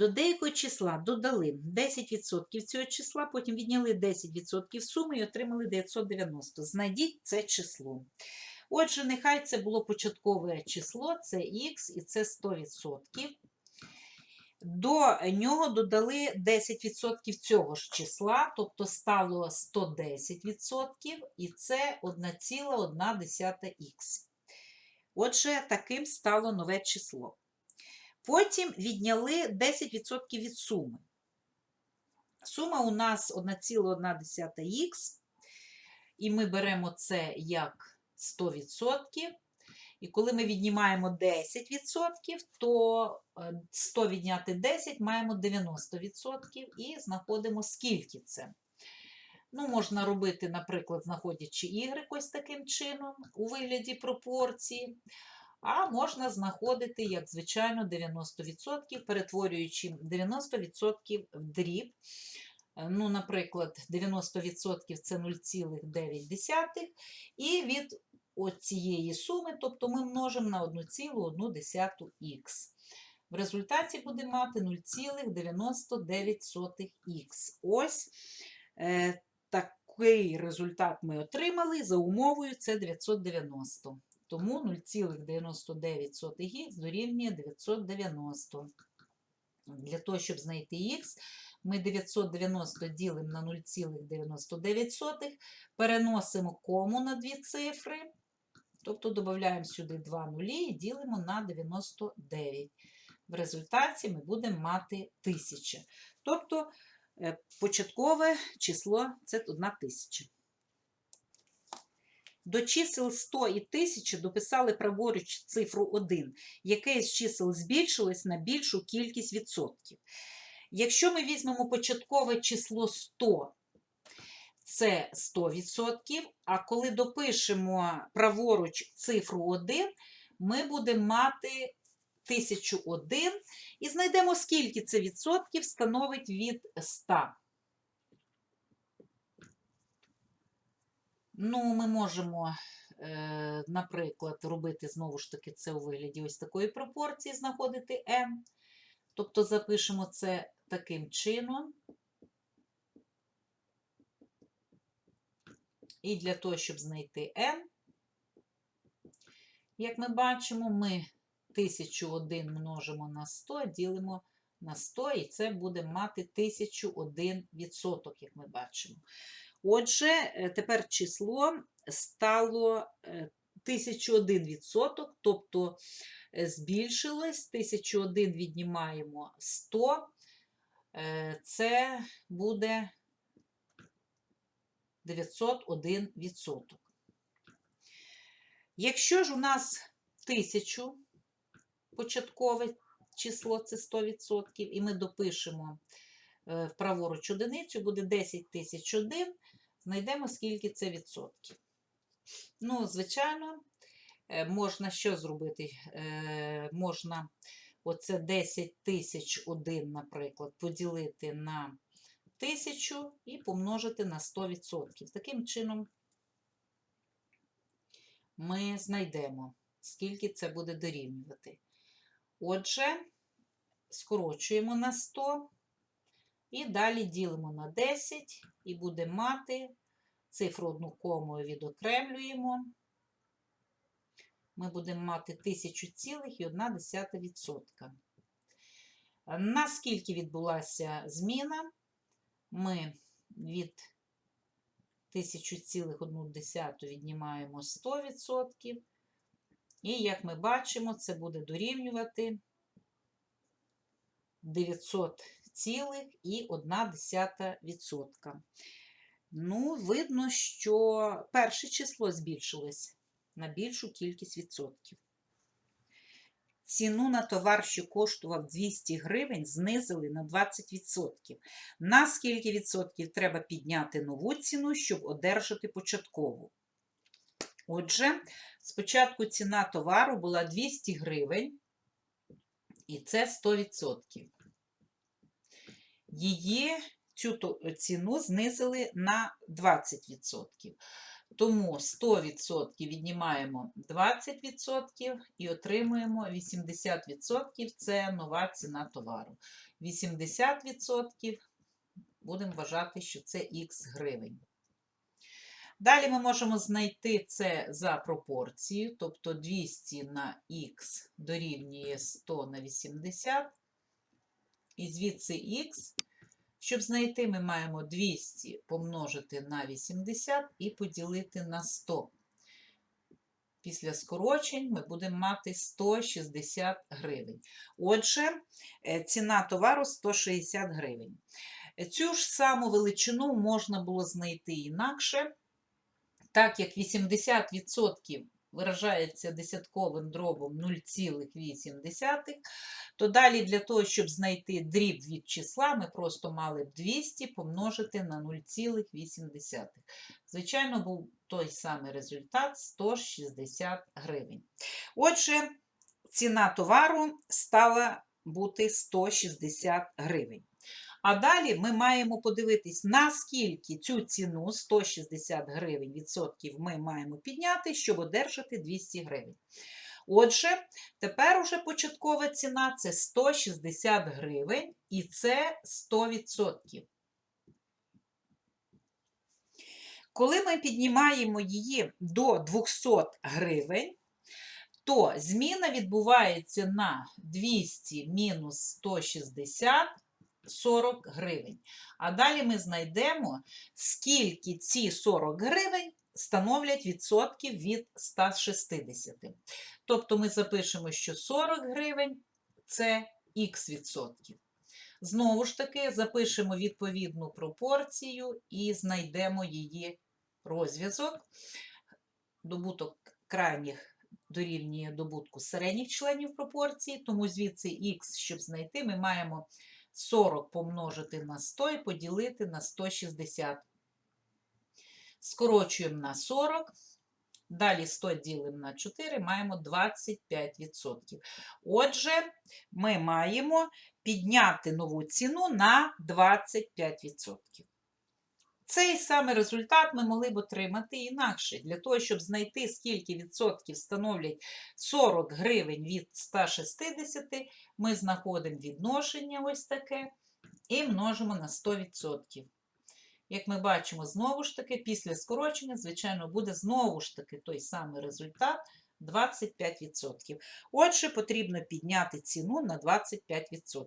До деякого числа додали 10% цього числа, потім відняли 10% суми і отримали 990. Знайдіть це число. Отже, нехай це було початкове число, це х і це 100%. До нього додали 10% цього ж числа, тобто стало 110%, і це 1,1х. Отже, таким стало нове число. Потім відняли 10% від суми. Сума у нас 1,1х, і ми беремо це як 100%. І коли ми віднімаємо 10%, то е, 100 відняти 10 маємо 90% і знаходимо, скільки це. Ну, можна робити, наприклад, знаходячи y ось таким чином у вигляді пропорції. А можна знаходити, як звичайно, 90%, перетворюючи 90% в дріб. Е, Ну, наприклад, 90% це 0,9. І від цієї суми, тобто ми множимо на 1,1х. В результаті буде мати 0,99х. Ось е, такий результат ми отримали за умовою це 990. Тому 0,99х дорівнює 990. Для того, щоб знайти х, ми 990 ділимо на 0,99, переносимо кому на дві цифри, тобто додаємо сюди 2 нулі і ділимо на 99. В результаті ми будемо мати 1000. Тобто е, початкове число це 1000. До чисел 100 і 1000 дописали праворуч цифру 1, яке з чисел збільшилось на більшу кількість відсотків. Якщо ми візьмемо початкове число 100, це 100%, а коли допишемо праворуч цифру 1, ми будемо мати 1001 і знайдемо, скільки це відсотків становить від 100. Ну, ми можемо, е, наприклад, робити знову ж таки це у вигляді ось такої пропорції, знаходити n. Тобто запишемо це таким чином. І для того, щоб знайти n, як ми бачимо, ми 1001 множимо на 100, ділимо на 100, і це буде мати 1001 відсоток, як ми бачимо. Отже, е, тепер число стало е, 1001 відсоток, тобто е, збільшилось, 1001 віднімаємо 100, е, це буде 901 відсоток. Якщо ж у нас 1000 початкове число це 100%, і ми допишемо е, праворуч одиницю, буде 10 тисяч 1, знайдемо, скільки це відсотків. Ну, звичайно, е, можна що зробити? Е, Можна оце 10 тисяч 1, наприклад, поділити на 1000 і помножити на 100%. Таким чином ми знайдемо, скільки це буде дорівнювати. Отже, скорочуємо на 100 і далі ділимо на 10 і будемо мати цифру одну комою відокремлюємо. Ми будемо мати 1000,1%. Наскільки відбулася зміна, ми від 1000,1 віднімаємо 100%. І, як ми бачимо, це буде дорівнювати 900,1%. Ну, видно, що перше число збільшилось на більшу кількість відсотків. Ціну на товар, що коштував 200 гривень, знизили на 20%. На скільки відсотків треба підняти нову ціну, щоб одержати початкову? Отже, спочатку ціна товару була 200 гривень, і це 100%. Її цю ціну знизили на 20%. Тому 100% віднімаємо 20% і отримуємо 80% це нова ціна товару. 80% будемо вважати, що це х гривень. Далі ми можемо знайти це за пропорцією, тобто 200 на х дорівнює 100 на 80. І звідси х, щоб знайти, ми маємо 200 помножити на 80 і поділити на 100. Після скорочень ми будемо мати 160 гривень. Отже, е, ціна товару 160 гривень. Цю ж саму величину можна було знайти інакше, так як 80% виражається десятковим дробом 0,8, то далі для того, щоб знайти дріб від числа, ми просто мали б 200 помножити на 0,8. Звичайно, був той самий результат 160 гривень. Отже, ціна товару стала бути 160 гривень. А далі ми маємо подивитись, наскільки цю ціну 160 гривень відсотків ми маємо підняти, щоб одержати 200 гривень. Отже, тепер уже початкова ціна це 160 гривень, і це 100%. Коли ми піднімаємо її до 200 гривень, то зміна відбувається на 200 мінус 160 40 гривень. А далі ми знайдемо, скільки ці 40 гривень становлять відсотків від 160. Тобто ми запишемо, що 40 гривень це х відсотків. Знову ж таки, запишемо відповідну пропорцію і знайдемо її розв'язок. Добуток крайніх дорівнює добутку середніх членів пропорції, тому звідси х, щоб знайти, ми маємо 40 помножити на 100 і поділити на 160. Скорочуємо на 40. Далі 100 ділимо на 4, маємо 25%. Отже, ми маємо підняти нову ціну на 25%. Цей самий результат ми могли б отримати інакше. Для того, щоб знайти, скільки відсотків становлять 40 гривень від 160, ми знаходимо відношення ось таке і множимо на 100%. Як ми бачимо, знову ж таки, після скорочення, звичайно, буде знову ж таки той самий результат 25%. Отже, потрібно підняти ціну на 25%.